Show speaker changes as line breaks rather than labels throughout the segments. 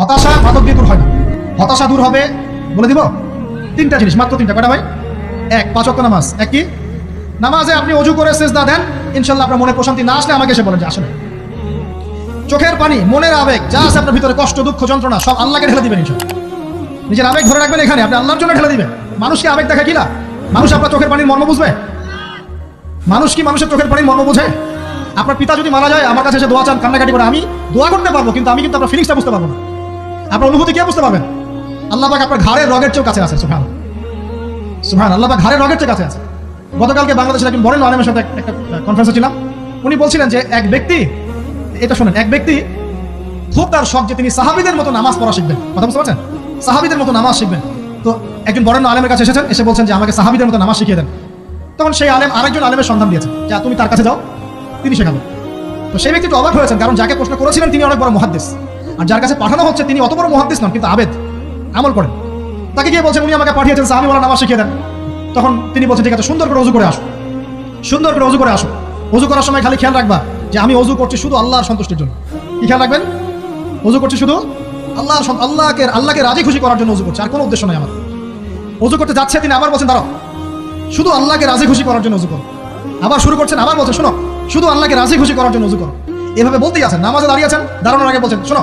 হতাশা মাদক দিয়ে দূর হয় না। হতাশা দূর হবে বলে দিব? তিনটা জিনিস, মাত্র তিনটা কটা ভাই? এক, পাঁচ ওয়াক্ত নামাজ। এক কি? নামাজে আপনি অজু করে সেজদা দেন, ইনশাল্লাহ আপনার মনে প্রশান্তি না আসলে আমাকে এসে বলেন যে আসলে চোখের পানি, মনের আবেগ, যা আছে আপনার ভিতরে কষ্ট, দুঃখ, যন্ত্রণা, সব আল্লাহকে ঢেলে দিবেন ইনশাল্লাহ। নিজের আবেগ ধরে রাখবেন এখানে, আপনি আল্লাহর জন্য ঢেলে দিবেন। মানুষকে আবেগ দেখা কিনা মানুষ আপনার চোখের পানির মর্ম বুঝবে? মানুষ কি মানুষের চোখের পানির মর্ম বুঝে? আপনার পিতা যদি মারা যায়, আমার কাছে এসে দোয়া চান, কান্নাকাটি করে, আমি দোয়া করতে পারব, কিন্তু আমি কিন্তু আপনার ফিলিংসটা বুঝতে পারব না। আপনার অনুভূতি কে বুঝতে পারবেন? আল্লাহ পাক আপনার ঘাড়ের রগের চেয়েও কাছে আছে সুফান সুফান আল্লাহ পাক ঘাড়ের রগের চেয়ে কাছে আছে। গতকালকে বাংলাদেশের একজন বরেণ্য আলেমের সাথে একটা কনফারেন্সে ছিলাম। উনি বলছিলেন যে এক ব্যক্তি, এটা শোনেন, এক ব্যক্তি খুব তার শখ যে তিনি সাহাবিদের মতো নামাজ পড়া শিখবেন। কথা বুঝতে পারছেন? সাহাবিদের মতো নামাজ শিখবেন। তো একজন বরেণ্য আলেমের কাছে এসেছেন, এসে বলছেন যে আমাকে সাহাবিদের মতো নামাজ শিখিয়ে দেন। তখন সেই আলেম আরেকজন আলেমের সন্ধান দিয়েছেন, যা তুমি তার কাছে যাও, তিনি শেখাবেন। তো সেই ব্যক্তি একটু অবাক হয়েছেন, কারণ যাকে প্রশ্ন করেছিলেন তিনি অনেক বড় মহাদ্দেশ। আর যার কাছে পাঠানো হচ্ছে তিনি অত বড় মহাদ্দেশ নন, কিন্তু আবেদ। আমল করেন। তাকে গিয়ে বলছেন, উনি আমাকে পাঠিয়েছেন, সাহাবি বলা নামাজ শিখিয়ে দেন। তখন তিনি বলছেন, ঠিক আছে, সুন্দর করে অজু করে আসো। সুন্দর করে অজু করে আসো। অজু করার সময় খালি খেয়াল রাখবা যে আমি অজু করছি শুধু আল্লাহর সন্তুষ্টির জন্য। কি খেয়াল রাখবেন? অজু করছি শুধু আল্লাহর আল্লাহকে আল্লাহকে রাজি খুশি করার জন্য অজু করছে, আর কোনো উদ্দেশ্য নাই আমার। অজু করতে যাচ্ছে তিনি, আবার বলছেন, দাঁড়াও। শুধু আল্লাহকে রাজি খুশি করার জন্য অজু করো। আবার শুরু করছেন, আবার বলছেন, শোনো, শুধু আল্লাহকে রাজি খুশি করার জন্য অজু করো। এভাবে বলতেই আছেন, নামাজে দাঁড়িয়ে আছেন, দাঁড়ানোর আগে বলছেন, শোনো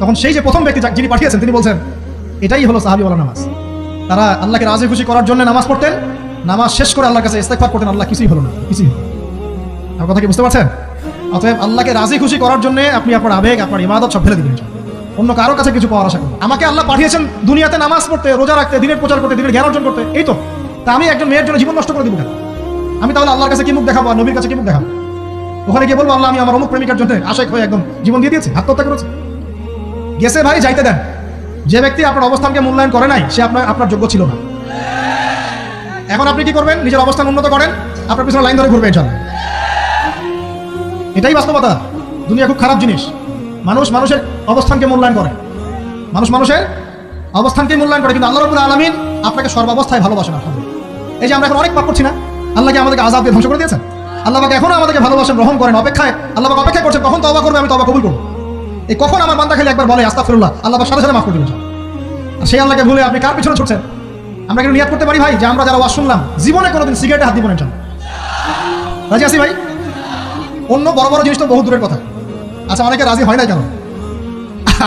তখন সেই যে প্রথম ব্যক্তি যিনি পাঠিয়েছেন, তিনি বলছেন, এটাই হলো সাহাবিওয়ালা নামাজ। তারা আল্লাহকে রাজি খুশি করার জন্য নামাজ পড়তেন। নামাজ শেষ করে আল্লাহর কাছে ইস্তেকফার করতেন। আল্লাহ কিছুই হলো না, কিছুই হলো আমার কথা কি বুঝতে পারছেন? অতএব আল্লাহকে রাজি খুশি করার জন্য আপনি আপনার আবেগ, আপনার ইবাদত সব ফেলে দিবেন অন্য কারও কাছে কিছু পাওয়ার আশা করুন আমাকে আল্লাহ পাঠিয়েছেন দুনিয়াতে নামাজ পড়তে, রোজা রাখতে, দিনের প্রচার করতে, দিনের জ্ঞান অর্জন করতে, এই তো। তা আমি একজন মেয়ের জন্য জীবন নষ্ট করে দিব কেন? আমি তাহলে আল্লাহর কাছে কি মুখ দেখাবো আর নবীর কাছে কি মুখ দেখাবো? ওখানে গিয়ে বলব, আল্লাহ, আমি আমার অমুক প্রেমিকার জন্য আশেক হয়ে একদম জীবন দিয়ে দিয়েছি, আত্মহত্যা করেছে। গেছে ভাই, যাইতে দেন। যে ব্যক্তি আপনার অবস্থানকে মূল্যায়ন করে নাই, সে আপনার আপনার যোগ্য ছিল না। এখন আপনি কি করবেন? নিজের অবস্থান উন্নত করেন, আপনার পিছনে লাইন ধরে ঘুরবে ইনশাল্লাহ। এটাই বাস্তবতা। দুনিয়া খুব খারাপ জিনিস। মানুষ মানুষের অবস্থানকে মূল্যায়ন করে। মানুষ মানুষের অবস্থানকে মূল্যায়ন করে, কিন্তু আল্লাহ রবুল আলমিন আপনাকে সর্বাবস্থায় ভালোবাসেন আলহামদুলিল্লাহ এই যে আমরা এখন অনেক পাপ করছি না? আল্লাহকে আমাদেরকে আজাদ দিয়ে ধ্বংস করে দিয়েছেন? আল্লাহ পাক এখনও আমাদেরকে ভালোবাসেন, গ্রহণ করেন, অপেক্ষায় আল্লাহ পাক অপেক্ষা করছেন, কখন তবা করবে, আমি তবা কবুল করব। এই কখন আমার বান্দা খালি একবার বলে আস্তাফিরুল্লাহ আল্লাহ সাথে সাথে মাফ করে দিবেন সেই আল্লাহকে ভুলে আপনি কার পিছনে ছুটছেন? আমরা কিন্তু নিয়াত করতে পারি ভাই? যে আমরা যারা ওয়াজ শুনলাম, জীবনে কোনোদিন সিগারেটে হাত দিব না রাজি আছি ভাই? অন্য বড় বড় জিনিস তো বহু দূরের কথা। আচ্ছা অনেকে রাজি হয় না কেন?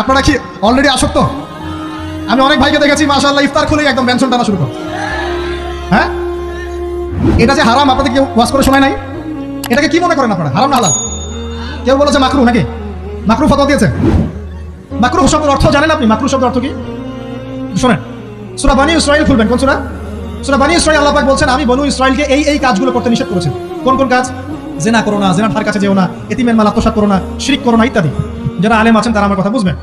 আপনারা কি অলরেডি আসক্ত? আমি অনেক ভাইকে দেখেছি, মাশাআল্লাহ, ইফতার খুলেই একদম ব্যঞ্জন টানা শুরু করে। হ্যাঁ? এটা যে হারাম, আপনাদের কেউ ওয়াজ করে শোনায় নাই? এটাকে কি মনে করেন আপনারা? হারাম না হালাল? কেউ বলেছে মাকরু নাকি? মাকরু ফটো দিয়েছে। মাকরু শব্দের অর্থ জানেন আপনি? মাকরু শব্দের অর্থ কি? শোনেন। সুরা বানি ইসরাইল খুলবেন, কোন সুরা? সুরা বানি ইসরাইল আল্লাহ পাক বলছেন, আমি বনু ইসরাইলকে এই এই কাজগুলো করতে নিষেধ করেছেন কোন কোন কাজ? জেনা করো না জেনা কাছে যেও না, এতিমের মাল আত্মসাৎ করো না, শিরিক করো না, ইত্যাদি। যারা আলেম আছেন তারা আমার কথা বুঝবেন।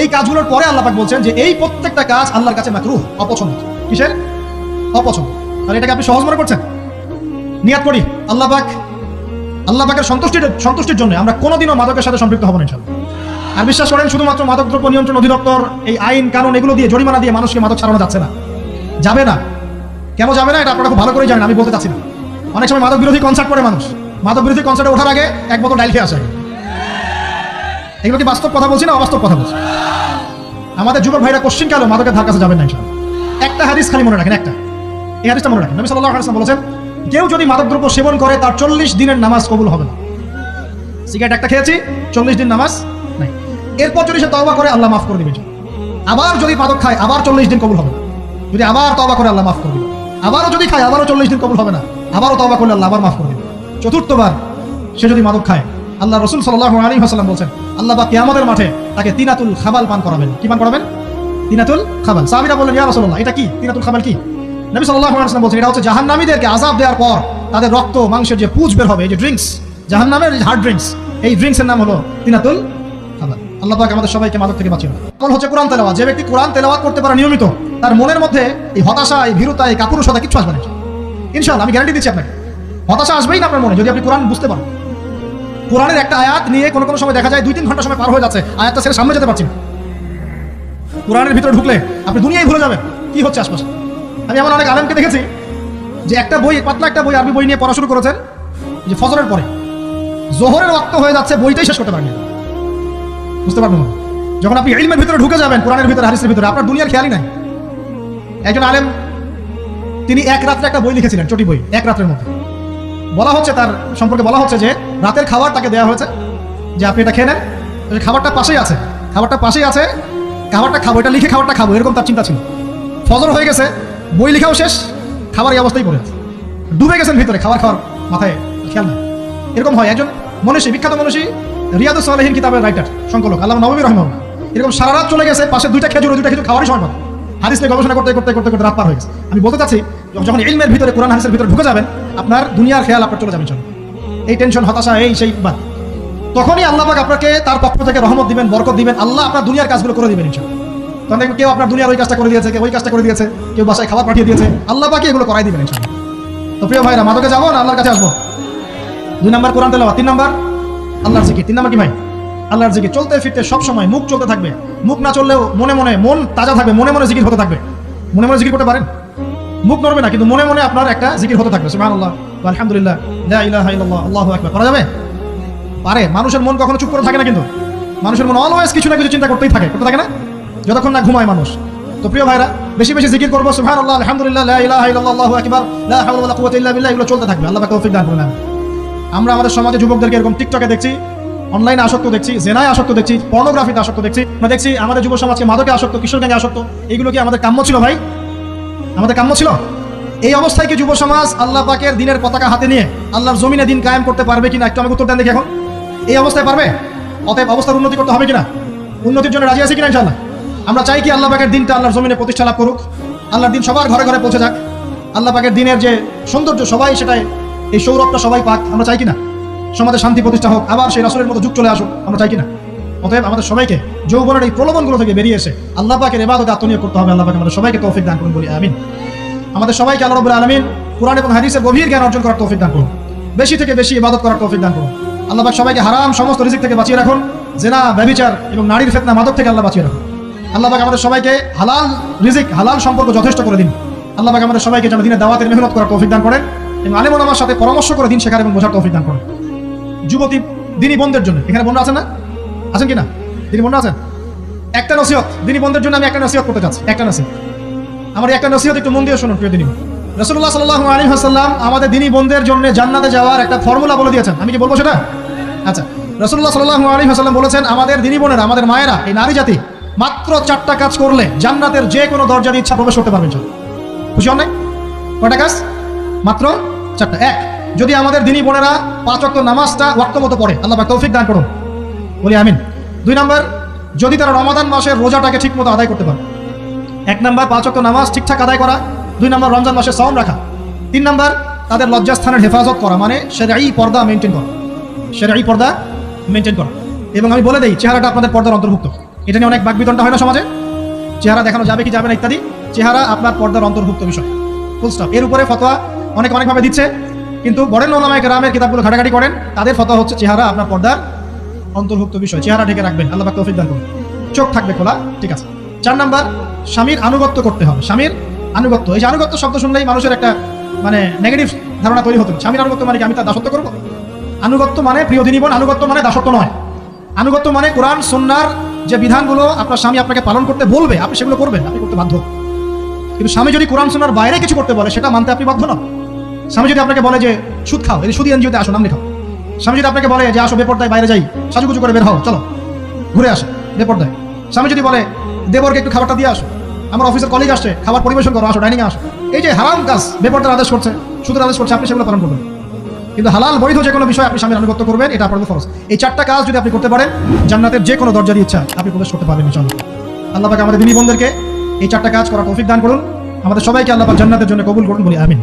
এই কাজগুলোর পরে আল্লাহ পাক বলছেন যে এই প্রত্যেকটা কাজ আল্লাহর কাছে মাকরুহ, অপছন্দ। কিসের? অপছন্দ। আর এটাকে আপনি সহজ মনে করছেন? নিয়াত করি। আল্লাহ পাক আল্লাহ পাকের সন্তুষ্টির সন্তুষ্টির জন্য আমরা কোনোদিনও মাদকের সাথে সম্পৃক্ত হব না ইনশাল্লাহ আর বিশ্বাস করেন, শুধুমাত্র মাদক দ্রব্য নিয়ন্ত্রণ অধিদপ্তর, এই আইন, কানুন, এগুলো দিয়ে জরিমানা দিয়ে মানুষকে মাদক ছাড়ানো যাচ্ছে না। যাবে না। কেন যাবে না? এটা আপনারা খুব ভালো করেই জানেন, আমি বলতে চাচ্ছি না। অনেক সময় মাদক বিরোধী কনসার্ট করে মানুষ। মাদক বিরোধী কনসার্টে ওঠার আগে এক বোতল ডাইল খেয়ে আসে এগুলো কি বাস্তব কথা বলছি না অবাস্তব কথা বলছি? আমাদের যুবক ভাইরা কোশ্চিন কেন মাদকের ধার কাছে যাবেন না। একটা হাদিস খালি মনে রাখেন, একটা। এই হাদিসটা মনে রাখেন। নবী ওয়াসাল্লাম বলেছেন কেউ যদি মাদকদ্রব্য সেবন করে, তার চল্লিশ দিনের নামাজ কবুল হবে না। সিগারেট একটা খেয়েছি, চল্লিশ দিন নামাজ নাই। এরপর যদি সে তওবা করে, আল্লাহ মাফ করে দিবে। আবার যদি মাদক খায়, আবার চল্লিশ দিন কবুল হবে না। যদি আবার তওবা করে, আল্লাহ মাফ করে দিবে। আবারও যদি খায়, আবারও চল্লিশ দিন কবুল হবে না। আবারও তওবা করলে আল্লাহ আবার মাফ করে দিবে। চতুর্থবার সে যদি মাদক খায়, আল্লাহ রসুল সাল্লাহ আলী হাসাল্লাম বলছেন, আল্লাহ বা কিয়ামতের মাঠে তাকে তিনাতুল খাবাল পান করাবেন। কি পান করাবেন? তিনাতুল খাবাল। সাহাবিরা বললেন, ইয়া রাসূলুল্লাহ, এটা কি? তিনাতুল খাবাল কি? নবী সাল্লাল্লাহু আলাইহি ওয়াসাল্লাম বলছেন, এটা হচ্ছে জাহান্নামীদেরকে আযাব দেওয়ার পর তাদের রক্ত, মাংসের যে পুজ বের হবে, এই যে ড্রিঙ্কস জাহান্নামের হার্ড ড্রিঙ্কস এই ড্রিঙ্কসের নাম হলো তিনাতুল আল্লাহ পাক আমাদের সবাইকে মাদক থেকে বাঁচিয়ে আমল হচ্ছে কোরআন তেলাওয়াত। যে ব্যক্তি কোরআন তেলাওয়াত করতে পারে নিয়মিত, তার মনের মধ্যে এই হতাশা, এই ভীরুতা, এই কাপুরুষতা কিছু আসবে না ইনশাআল্লাহ। আমি গ্যারান্টি দিচ্ছি আপনাকে। হতাশা আসবেই না আপনার মনে, যদি আপনি কোরআন বুঝতে পারেন। কোরআনের একটা আয়াত নিয়ে কোনো কোনো সময় দেখা যায় দুই তিন ঘণ্টা সময় পার হয়ে যাচ্ছে, আয়াতটা ছেড়ে সামনে যেতে পারছি না। কোরআনের ভিতরে ঢুকলে আপনি দুনিয়ায় ভুলে যাবেন। কি হচ্ছে আশপাশে? আমি আমার অনেক আলেমকে দেখেছি যে একটা বই, পাতলা একটা বই আরবি বই নিয়ে পড়া শুরু করেছেন যে ফজরের পরে। জোহরের রক্ত হয়ে যাচ্ছে, বইটাই শেষ করতে পারেনি বুঝতে পারবেন না? যখন আপনি ইলমের ভিতরে ঢুকে যাবেন, কোরআনের ভিতরে, হাদিসের ভিতরে, আপনার দুনিয়ার খেয়ালই নাই। একজন আলেম, তিনি এক রাত্রে একটা বই লিখেছিলেন, চটি বই, এক রাত্রের মধ্যে। বলা হচ্ছে তার, সম্পর্কে বলা হচ্ছে যে, রাতের খাবার তাকে দেওয়া হয়েছে, যে আপনি এটা খেয়ে নেন। খাবারটা পাশেই আছে, খাবারটা পাশেই আছে, খাবারটা খাব, এটা লিখে খাবারটা খাব, এরকম তার চিন্তা ছিল। ফজর হয়ে গেছে বই লেখাও শেষ খাবার এই অবস্থায় পড়ে আছে। ডুবে গেছেন ভিতরে, খাবার খাওয়ার মাথায় খেয়াল নাই। এরকম হয়, একজন মনীষী, বিখ্যাত মনীষী, রিয়াদুস সালেহীন কিতাবের রাইটার সংকলক আল্লাহ নবী রহমান এরকম সারা রাত চলে গেছে, পাশে দুইটা খেজুর দুইটা খেজুর খাওয়ারই সময় পাবে। হাদিস নিয়ে গবেষণা করতে করতে করতে করতে রাত পার হয়ে গেছে। আমি বলতে চাচ্ছি, যখন ইলমের ভিতরে, কোরআন হাদিসের ভিতরে ঢুকে যাবেন, আপনার দুনিয়ার খেয়াল আপনার চলে যাবেন চলে এই টেনশন হতাশা, এই, সেই বাদ। তখনই আল্লাহ পাক আপনাকে তার পক্ষ থেকে রহমত দিবেন, বরকত দিবেন, আল্লাহ আপনার দুনিয়ার কাজগুলো করে দিবেন ইনশাল্লাহ। তখন কেউ আপনার দুনিয়ার ওই কাজটা করে দিয়েছে, কেউ ওই কাজটা করে দিয়েছে, কেউ বাসায় খাবার পাঠিয়ে দিয়েছে। আল্লাহ পাকে এগুলো করাই দিবেন তো প্রিয় ভাইরা, মাদকে যাব না? আল্লাহর কাছে আসব? দুই নাম্বার কোরআন তেলাওয়াত, তিন নাম্বার আল্লাহর জিকির। তিন নাম্বার কি ভাই? আল্লাহর জিকির। চলতে ফিরতে সব সময় মুখ চলতে থাকবে। মুখ না চললেও মনে মনে মন তাজা থাকবে, মনে মনে জিকির হতে থাকবে। মনে মনে জিকির করতে পারেন? মুখ নড়বে না, কিন্তু মনে মনে আপনার একটা জিকির হতে থাকবে। সুবহানাল্লাহ। আলহামদুলিল্লাহ, লা ইলাহা ইল্লাল্লাহ, আল্লাহু আকবার। করা যাবে? পারে। মানুষের মন কখনো চুপ করে থাকে না কিন্তু। মানুষের মন অলওয়েজ কিছু না কিছু চিন্তা করতেই থাকে। করতে থাকে না? যতক্ষণ না ঘুমায় মানুষ। তো প্রিয় ভাইরা, বেশি বেশি জিকির করব। সুহান আল্লাহ আলহামদুলিল্লাহ আল্লাহু আকবার। বিল্লাহ, এগুলো চলতে থাকবে। আল্লাহ তৌফিক দান আমরা আমাদের সমাজে যুবকদেরকে এরকম টিকটকে দেখছি অনলাইনে আসক্ত দেখছি, জেনায় আসক্ত দেখছি পর্নোগ্রাফিতে আসক্ত দেখছি। আমরা দেখছি আমাদের যুব সমাজকে মাদকে আসক্ত, কিশোর গ্যাংয়ে আসক্ত। এগুলো কি আমাদের কাম্য ছিল ভাই? আমাদের কাম্য ছিল? এই অবস্থায় কি যুব সমাজ আল্লাহ পাকের দিনের পতাকা হাতে নিয়ে আল্লাহর জমিনে দিন কায়েম করতে পারবে কিনা? একটু আমাকে উত্তর দেন দেখি এখন। এই অবস্থায় পারবে? অতএব অবস্থার উন্নতি করতে হবে কিনা? উন্নতির জন্য রাজি আছে কিনা ইনশাল্লাহ আমরা চাই কি আল্লাহ পাকের দিনটা আল্লাহর জমিনে প্রতিষ্ঠা লাভ করুক। আল্লাহর দিন সবার ঘরে ঘরে পৌঁছে যাক। আল্লাহ পাকের দিনের যে সৌন্দর্য, সবাই সেটাই, এই সৌরভটা সবাই পাক, আমরা চাই কিনা সমাজে শান্তি প্রতিষ্ঠা হোক, আবার সেই রাসুলের মতো যুগ চলে আসুক, আমরা চাই কিনা অতএব আমাদের সবাইকে যৌবনের এই প্রলোভনগুলো থেকে বেরিয়ে এসে আল্লাহ পাকের এবাদতে আত্মনিয়োগ করতে হবে। আল্লাহ পাক আমাদের সবাইকে তৌফিক দান করুন, বলি আমিন। আমাদের সবাইকে আল্লাহ রবুল আলমিন কোরআন এবং হাদিসের গভীর জ্ঞান অর্জন করার তৌফিক দান করুন। বেশি থেকে বেশি ইবাদত করার তৌফিক দান করুন। আল্লাহ পাক সবাইকে হারাম সমস্ত রিজিক থেকে বাঁচিয়ে রাখুন। জেনা ব্যবিচার এবং নারীর ফেতনা মাদক থেকে আল্লাহ বাঁচিয়ে রাখুন। আল্লাহ আমাদের সবাইকে হালাল রিজিক, হালাল সম্পর্ক যথেষ্ট করে দিন। আল্লাহ আমাদের সবাইকে যেন দিনের দাওয়াতের মেহনত করার তৌফিক দান করেন এবং আলেমন আমার সাথে পরামর্শ করে দিন শেখার এবং বোঝার তৌফিক দান করেন। যুবতী, দিনী বন্ধের জন্য। এখানে বন্ধু আছেন না? আছেন কি না? দিনী বন্ধু আছেন? একটা নসিহত। দিনী বন্ধের জন্য আমি একটা নসিহত করতে চাচ্ছি। একটা নসিহত। আমার একটা নসিহত একটু মন দিয়ে শুনুন, প্রিয় দিনী রসুল্লাহ সাল্লাহ আলী হাসাল্লাম আমাদের দিনী বন্ধের জন্য জান্নাতে যাওয়ার একটা ফর্মুলা বলে দিয়েছেন। আমি কি বলব সেটা? আচ্ছা। রসুল্লাহ সাল্লাহ আলী হাসাল্লাম বলেছেন, আমাদের দিনী বোনেরা, আমাদের মায়েরা, এই নারী জাতি মাত্র চারটা কাজ করলে জান্নাতের যে কোনো দরজার ইচ্ছা প্রবেশ করতে পারবেন চল খুশি নাই? কয়টা কাজ? মাত্র চারটা। এক, যদি আমাদের দিনী বোনেরা পাঁচ অক্ট নামাজটা ওয়াক্ত মতো পড়ে, আল্লাহ তৌফিক দান করুন। বলি আমিন। দুই নম্বর, যদি তারা রমাদান মাসের রোজাটাকে ঠিক মতো আদায় করতে পারে। এক নম্বর, পাঁচ অক্ট নামাজ ঠিকঠাক আদায় করা। দুই নম্বর, রমজান মাসের সওম রাখা। তিন নম্বর, তাদের লজ্জাস্থানের হেফাজত করা মানে সেরাই পর্দা মেনটেন করা। সেরাই পর্দা মেনটেন করা। এবং আমি বলে দিই, চেহারাটা আপনাদের পর্দার অন্তর্ভুক্ত। এটা নিয়ে অনেক বাকবিতনটা হয় না সমাজে? চেহারা দেখানো যাবে কি যাবে না ইত্যাদি? চেহারা আপনার পর্দার অন্তর্ভুক্ত বিষয়। ফুল স্টপ এর উপরে ফতোয়া অনেক অনেকভাবে দিচ্ছে। কিন্তু বড়েন ওলামায় গ্রামের কিতাবগুলো ঘাটাঘাটি করেন। তাদের ফতোয়া হচ্ছে চেহারা আপনার পর্দার অন্তর্ভুক্ত বিষয়। চেহারা ঢেকে রাখবেন। আল্লাহ তৌফিক দান করুন। চোখ থাকবে খোলা। ঠিক আছে। চার নাম্বার, স্বামীর আনুগত্য করতে হবে। স্বামীর আনুগত্য। এই যে আনুগত্য শব্দ শুনলেই মানুষের একটা মানে নেগেটিভ ধারণা তৈরি হতো স্বামীর আনুগত্য মানে কি? আমি তার দাসত্ব করব? আনুগত্য মানে প্রিয় দিনীবন আনুগত্য মানে দাসত্ব নয়। আনুগত্য মানে কোরআন সন্ন্যার যে বিধানগুলো আপনার স্বামী আপনাকে পালন করতে বলবে, আপনি সেগুলো করবেন, আপনি করতে বাধ্য। কিন্তু স্বামী যদি কোরআন সন্ন্যার বাইরে কিছু করতে বলে, সেটা মানতে আপনি বাধ্য নন। স্বামী যদি আপনাকে বলে যে, সুদ খাও এই সুদ এনজিওতে আসো, নাম লিখাও। স্বামী যদি আপনাকে বলে যে, আসো বেপরদায় বাইরে যাই, সাজুগুজু করে বের হও, চলো, ঘুরে আসো, বেপরদায়। স্বামী যদি বলে, দেবরকে একটু খাবারটা দিয়ে আসো, আমার অফিসের কলিগ আসছে, খাবার পরিবেশন করো, আসো ডাইনিংয়ে আসো। এই যে হারাম কাজ, বেপরদার আদেশ করছে, সুদের আদেশ করছে, আপনি সেগুলো পালন করবেন। কিন্তু হালাল বৈধ যে কোনো বিষয় আপনি স্বামীর আনুগত্য করবেন, এটা আপনার ফরজ। এই চারটা কাজ যদি আপনি করতে পারেন, জান্নাতের যে কোনো দরজার ইচ্ছা আপনি প্রবেশ করতে পারবেন ইনশাআল্লাহ। আল্লাহ পাক আমাদের দিনী বন্ধুদেরকে এই চারটা কাজ করার তৌফিক দান করুন। আমাদের সবাইকে আল্লাহ জান্নাতের জন্য কবুল করুন বলি আমিন।